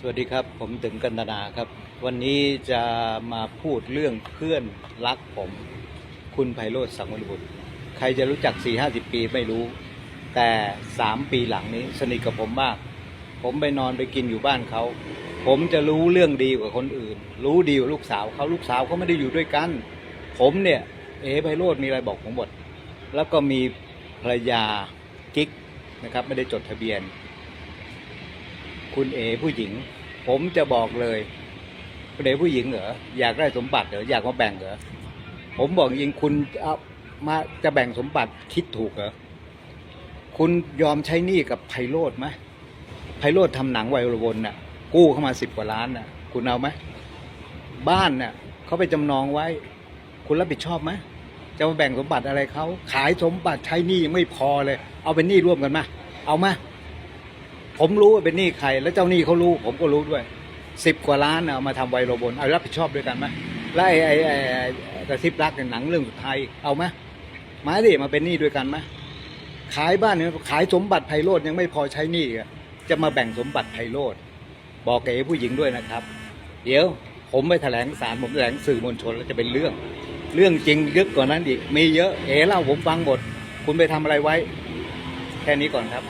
สวัสดีครับ ผมตึงกันตนาครับ วันนี้จะมาพูดเรื่องเพื่อนรักผม คุณไพโรธสังวรบุตร ใครจะรู้จัก 4 5 0 ปีไม่รู้ แต่ 3 ปีหลังนี้สนิทกับผมมาก ผมไปนอนไปกินอยู่บ้านเขา ผมจะรู้เรื่องดีกว่าคนอื่น รู้ดีกว่าลูกสาวเขาลูกสาวเขาไม่ได้อยู่ด้วยกัน ผมเนี่ย เอ๋ไพโรธมีอะไรบอกผมหมด แล้วก็มีภรรยากิ๊กนะครับไม่ได้จดทะเบียน คุณเอผู้หญิง ผมจะบอกเลยคุณเอผู้หญิงเหรออยากได้สมบัติเหรออยากมาแบ่งเหรอผมบอกจริงคุณเอามาจะแบ่งสมบัติคิดถูกเหรอคุณยอมใช้หนี้กับไพโรธไหมไพโรธทำหนังวัยรวนน่ะ กู้เข้ามาสิบกว่าล้านน่ะ คุณเอาไหมบ้านน่ะเขาไปจำนองไว้ คุณรับผิดชอบไหมจะมาแบ่งสมบัติอะไรเขาขายสมบัติใช้หนี้ยังไม่พอเลย เอาเป็นหนี้ร่วมกันมาเอามา ผมรู้ว่าเป็นหนี้ใคร แล้วเจ้าหนี้เขารู้ ผมก็รู้ด้วยสิบกว่าล้านเอามาทำไวโรบนเอารับผิดชอบด้วยกันไหมแล้วไอ้ไอ้ไอ้กระซิบรักในหนังเรื่องสุดท้ายเอาไหมมาดิมาเป็นหนี้ด้วยกันไหมขายบ้านเนี่ยขายสมบัติไพโรดยังไม่พอใช้หนี้อีกอะจะมาแบ่งสมบัติไพโรดบอกเก๋ผู้หญิงด้วยนะครับ เดี๋ยวผมไปแถลงศาลผมแถลงสื่อมวลชนแล้วจะเป็นเรื่อง เรื่องจริงเยอะกว่านั้นอีกมีเยอะเอ๋เล่าผมฟังหมด คุณไปทำอะไรไว้ แค่นี้ก่อนครับ